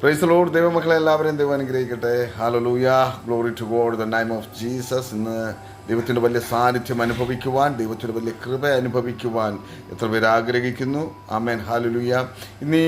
Price load ദൈവമക്കളെ എല്ലാവരെയും ദൈവം അനുഗ്രഹിക്കട്ടെ. Hallelujah glory to God the name of Jesus ഇന്ന് ദൈവത്തിന്റെ വലിയ സാന്നിധ്യം അനുഭവിക്കുവാൻ ദൈവത്തിന്റെ വലിയ കൃപ അനുഭവിക്കുവാൻ എത്ര പേര് ആഗ്രഹിക്കുന്നു. ആമേൻ. ഹാലലൂയ ഇനി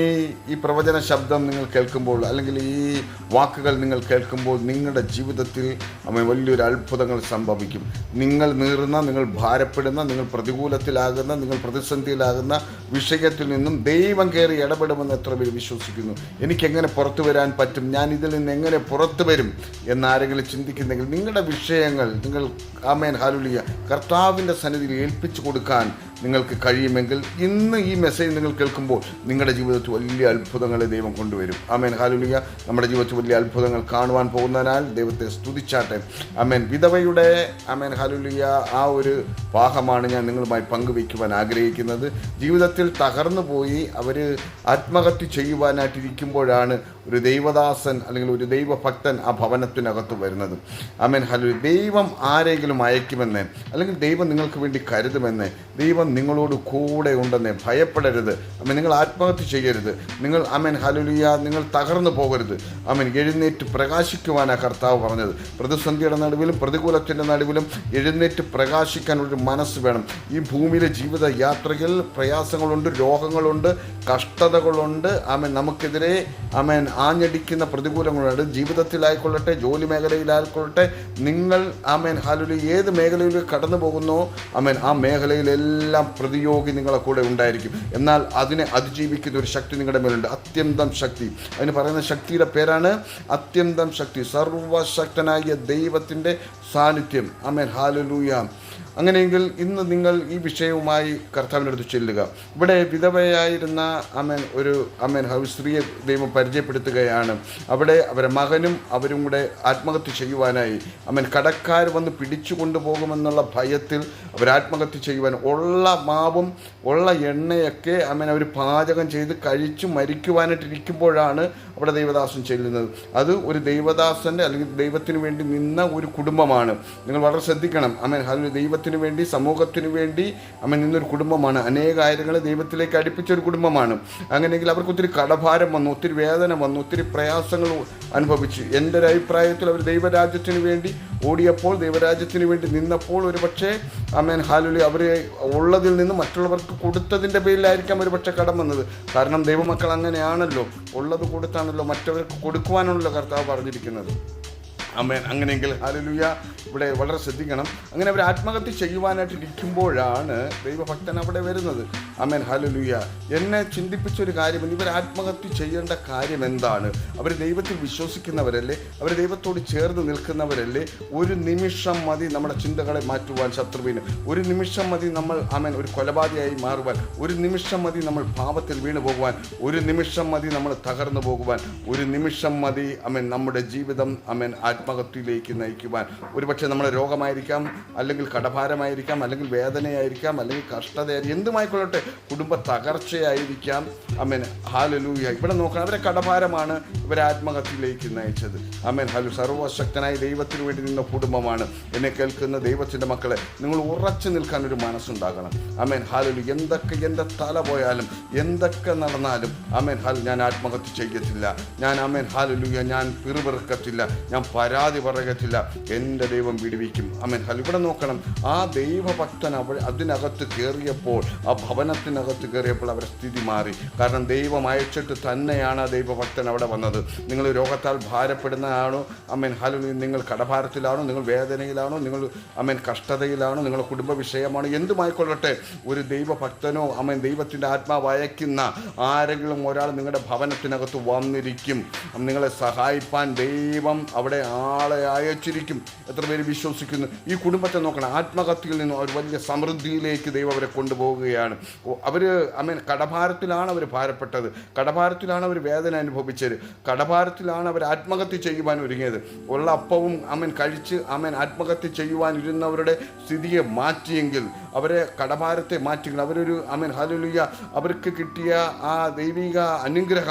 ഈ പ്രവചന ശബ്ദം നിങ്ങൾ കേൾക്കുമ്പോൾ അല്ലെങ്കിൽ ഈ വാക്കുകൾ നിങ്ങൾ കേൾക്കുമ്പോൾ നിങ്ങളുടെ ജീവിതത്തിൽ അമ്മ വലിയൊരു അത്ഭുതങ്ങൾ സംഭവിക്കും. നിങ്ങൾ നീറുന്ന നിങ്ങൾ ഭാരപ്പെടുന്ന നിങ്ങൾ പ്രതികൂലത്തിലാകുന്ന നിങ്ങൾ പ്രതിസന്ധിയിലാകുന്ന വിഷയത്തിൽ നിന്നും ദൈവം കയറി ഇടപെടുമെന്ന് എത്ര പേര് വിശ്വസിക്കുന്നു. എനിക്കെങ്ങനെ പുറത്തു വരാൻ പറ്റും? ഞാൻ ഇതിൽ നിന്ന് എങ്ങനെ പുറത്തു വരും? എന്നാരെങ്കിലും ചിന്തിക്കുന്നെങ്കിൽ നിങ്ങളുടെ വിഷയങ്ങൾ നിങ്ങൾ ആമേൻ ഹാലുലിയ കർത്താവിന്റെ സന്നിധിയിൽ ഏൽപ്പിച്ചു കൊടുക്കാൻ നിങ്ങൾക്ക് കഴിയുമെങ്കിൽ ഇന്ന് ഈ മെസ്സേജ് നിങ്ങൾ കേൾക്കുമ്പോൾ നിങ്ങളുടെ ജീവിതത്തിൽ വലിയ അത്ഭുതങ്ങളെ ദൈവം കൊണ്ടുവരും. ആമേൻ ഹാലുലിയ നമ്മുടെ ജീവിതത്തിൽ വലിയ അത്ഭുതങ്ങൾ കാണുവാൻ പോകുന്നതിനാൽ ദൈവത്തെ സ്തുതിച്ചാട്ടെ. ആമേൻ. വിധവയുടെ ആമേൻ ഹാലുലിയ ആ ഒരു ഭാഗമാണ് ഞാൻ നിങ്ങളുമായി പങ്കുവയ്ക്കുവാൻ ആഗ്രഹിക്കുന്നത്. ജീവിതത്തിൽ തകർന്നു പോയി അവർ ആത്മഹത്യ ചെയ്യുവാനായിട്ടിരിക്കുമ്പോഴാണ് ഒരു ദൈവദാസൻ അല്ലെങ്കിൽ ഒരു ദൈവഭക്തൻ ആ ഭവനത്തിനകത്ത് വരുന്നത്. ആമേൻ. ഹലോ ദൈവം ആരെങ്കിലും അയക്കുമെന്ന് അല്ലെങ്കിൽ ദൈവം നിങ്ങൾക്ക് വേണ്ടി കരുതുമെന്ന് ദൈവം നിങ്ങളോട് കൂടെ ഉണ്ടെന്ന് ഭയപ്പെടരുത്. അമ്മ നിങ്ങൾ ആത്മഹത്യ ചെയ്യരുത്. നിങ്ങൾ ആമേൻ ഹലുലിയ നിങ്ങൾ തകർന്നു പോകരുത്. ആമേൻ. എഴുന്നേറ്റ് പ്രകാശിക്കുവാനാണ് കർത്താവ് പറഞ്ഞത്. പ്രതിസന്ധിയുടെ നടുവിലും പ്രതികൂലത്തിന്റെ നടുവിലും എഴുന്നേറ്റ് പ്രകാശിക്കാൻ ഒരു മനസ്സ് വേണം. ഈ ഭൂമിയിലെ ജീവിത യാത്രയിൽ പ്രയാസങ്ങളുണ്ട് രോഗങ്ങളുണ്ട് കഷ്ടതകളുണ്ട്. ആമേൻ. നമുക്കെതിരെ ആമേൻ ആഞ്ഞടിക്കുന്ന പ്രതികൂലങ്ങളുണ്ട് ജീവിതത്തിലായിക്കൊള്ളട്ടെ ജോലി മേഖലയിലായിക്കൊള്ളട്ടെ നിങ്ങൾ ആമേൻ ഹാലുലി ഏത് മേഖലയിൽ കടന്നു പോകുന്നോ ആമേൻ ആ മേഖലയിലെല്ലാം പ്രതിയോഗി നിങ്ങളെ കൂടെ ഉണ്ടായിരിക്കും. എന്നാൽ അതിനെ അതിജീവിക്കുന്ന ഒരു ശക്തി നിങ്ങളുടെ മേലുണ്ട്. അത്യന്തം ശക്തി. അതിന് പറയുന്ന ശക്തിയുടെ പേരാണ് അത്യന്തം ശക്തി. സർവശക്തനായ ദൈവത്തിന്റെ സാന്നിധ്യം. അമേൻ ഹാലലൂയ അങ്ങനെയെങ്കിൽ ഇന്ന് നിങ്ങൾ ഈ വിഷയവുമായി കർത്താവിന്റെ അടുത്ത് ചെല്ലുക. ഇവിടെ വിധവയായിരുന്ന അമേൻ ഒരു അമേൻ സ്ത്രീയെ ദൈവം പരിചയപ്പെടുത്തുകയാണ്. അവിടെ അവരെ മകനും അവരും കൂടെ ആത്മഹത്യ ചെയ്യുവാനായി അമേൻ കടക്കാർ വന്ന് പിടിച്ചു കൊണ്ടുപോകുമെന്നുള്ള ഭയത്തിൽ അവർ ആത്മഹത്യ ചെയ്യുവാൻ ഉള്ള മാവും ഉള്ള എണ്ണയൊക്കെ അമേൻ അവർ പാചകം ചെയ്ത് കഴിച്ചു മരിക്കുവാനായിട്ടിരിക്കുമ്പോഴാണ് അവിടെ ദൈവദാസൻ ചെല്ലുന്നത്. അത് ഒരു ദൈവദാസന്റെ അല്ലെങ്കിൽ ദൈവത്തിന് വേണ്ടി നിന്ന ഒരു കുടുംബമാണ്. നിങ്ങൾ വളരെ ശ്രദ്ധിക്കണം. അമ്മ അതിന് ദൈവത്തിന് വേണ്ടി സമൂഹത്തിന് വേണ്ടി അമ്മ നിന്നൊരു കുടുംബമാണ്. അനേകായിരങ്ങളെ ദൈവത്തിലേക്ക് അടുപ്പിച്ച ഒരു കുടുംബമാണ്. അങ്ങനെയെങ്കിൽ അവർക്ക് ഒത്തിരി കടഭാരം വന്നു ഒത്തിരി വേദന വന്നു ഒത്തിരി പ്രയാസങ്ങൾ അനുഭവിച്ചു. എന്റെ ഒരു അഭിപ്രായത്തിൽ അവർ ദൈവരാജ്യത്തിന് വേണ്ടി ഓടിയപ്പോൾ ദൈവരാജ്യത്തിന് വേണ്ടി നിന്നപ്പോൾ ഒരു പക്ഷേ അമ്മേൻ ഹാലുലി അവർ ഉള്ളതിൽ നിന്ന് മറ്റുള്ളവർക്ക് കൊടുത്തതിന്റെ പേരിലായിരിക്കാം ഒരു പക്ഷേ കടം വന്നത്. കാരണം ദൈവമക്കൾ അങ്ങനെയാണല്ലോ. ഉള്ളത് കൊടുത്താണല്ലോ മറ്റവർക്ക് കൊടുക്കുവാനാണല്ലോ കർത്താവ് പറഞ്ഞിരിക്കുന്നത്. അമ്മേൻ അങ്ങനെയെങ്കിൽ ഹാലലൂയ ഇവിടെ വളരെ ശ്രദ്ധിക്കണം. അങ്ങനെ അവർ ആത്മഹത്യ ചെയ്യുവാനായിട്ട് ഇരിക്കുമ്പോഴാണ് ദൈവഭക്തൻ അവിടെ വരുന്നത്. അമ്മേൻ ഹാലലൂയ എന്നെ ചിന്തിപ്പിച്ചൊരു കാര്യം ഇവർ ആത്മഹത്യ ചെയ്യേണ്ട കാര്യം എന്താണ്? അവർ ദൈവത്തിൽ വിശ്വസിക്കുന്നവരല്ലേ? അവർ ദൈവത്തോട് ചേർന്ന് നിൽക്കുന്നവരല്ലേ? ഒരു നിമിഷം മതി നമ്മുടെ ചിന്തകളെ മാറ്റുവാൻ ശത്രുവിന്. ഒരു നിമിഷം മതി നമ്മൾ അമേൻ ഒരു കൊലപാതകയായി മാറുവാൻ. ഒരു നിമിഷം മതി നമ്മൾ പാപത്തിൽ വീണു പോകുവാൻ. ഒരു നിമിഷം മതി നമ്മൾ തകർന്നു പോകുവാൻ. ഒരു നിമിഷം മതി അമേൻ നമ്മുടെ ജീവിതം അമേൻ ആത്മഹത്യയിലേക്ക് നയിക്കുവാൻ. ഒരുപക്ഷെ നമ്മുടെ രോഗമായിരിക്കാം അല്ലെങ്കിൽ കടഭാരമായിരിക്കാം അല്ലെങ്കിൽ വേദനയായിരിക്കാം അല്ലെങ്കിൽ കഷ്ടതയായിരിക്കും എന്തുമായിക്കൊള്ളട്ടെ കുടുംബ തകർച്ചയായിരിക്കാം. അമേൻ. ഹാലലൂയ. ഇവിടെ നോക്കണം അവരെ കടഭാരമാണ്. ഇവരെ ആത്മഹത്യയിലേക്ക് നയിച്ചത്. അമേൻ ഹലു സർവശക്തനായ ദൈവത്തിന് വേണ്ടി നിന്ന കുടുംബമാണ്. എന്നെ കേൾക്കുന്ന ദൈവത്തിന്റെ മക്കളെ നിങ്ങൾ ഉറച്ചു നിൽക്കാൻ ഒരു മനസ്സുണ്ടാകണം. അമേൻ ഹാലു എന്തൊക്കെ എന്റെ തല പോയാലും എന്തൊക്കെ നടന്നാലും അമേൻ ഹാൽ ഞാൻ ആത്മഹത്യ ചെയ്യത്തില്ല. ഞാൻ അമേൻ ഹാലലുയ ഞാൻ പിറുപിറുക്കത്തില്ല. ഞാൻ പരാതി പറയത്തില്ല. എന്റെ ദൈവം വിടുവിക്കും. അമേൻ ഹാൽ ഇവിടെ നോക്കണം. ആ ദൈവഭക്തൻ അവൾ അതിനകത്ത് കയറിയപ്പോൾ ആ ഭവനത്തിനകത്ത് കയറിയപ്പോൾ അവരുടെ സ്ഥിതി മാറി. കാരണം ദൈവം അയച്ചിട്ട് തന്നെയാണ് ആ ദൈവഭക്തൻ അവിടെ വന്നത്. നിങ്ങൾ രോഗത്താൽ ഭാരപ്പെടുന്നതാണോ അമ്മൻ ഹലു നിങ്ങൾ കടഭാരത്തിലാണോ? നിങ്ങൾ വേദനയിലാണോ? നിങ്ങൾ അമ്മൻ കഷ്ടതയിലാണോ? നിങ്ങളുടെ കുടുംബ വിഷയമാണോ? എന്തുമായിക്കൊള്ളട്ടെ? ഒരു ദൈവഭക്തനോ അമ്മൻ ദൈവത്തിന്റെ ആത്മാവ് അയക്കുന്ന ആരെങ്കിലും ഒരാൾ നിങ്ങളുടെ ഭവനത്തിനകത്ത് വന്നിരിക്കും. നിങ്ങളെ സഹായിപ്പാൻ ദൈവം അവിടെ ആളെ അയച്ചിരിക്കും. എത്ര പേര് വിശ്വസിക്കുന്നു? ഈ കുടുംബത്തെ നോക്കണം. ആത്മഹത്യയിൽ നിന്നും അവർ വലിയ സമൃദ്ധിയിലേക്ക് ദൈവം അവരെ കൊണ്ടുപോവുകയാണ്. അവർ അമേൻ കടഭാരത്തിലാണ് അവർ ഭാരപ്പെട്ടത്. കടഭാരത്തിലാണ് അവർ വേദന അനുഭവിച്ചത്. കടഭാരത്തിലാണ് അവർ ആത്മഹത്യ ചെയ്യുവാൻ ഒരുങ്ങിയത്. ഉള്ള അപ്പവും അമ്മൻ കഴിച്ച് അമ്മൻ ആത്മഹത്യ ചെയ്യുവാൻ ഇരുന്നവരുടെ സ്ഥിതിയെ മാറ്റിയെങ്കിൽ അവരെ കടഭാരത്തെ മാറ്റിയെങ്കിൽ അവരൊരു അമ്മൻ ഹലുലിയ അവർക്ക് കിട്ടിയ ആ ദൈവിക അനുഗ്രഹം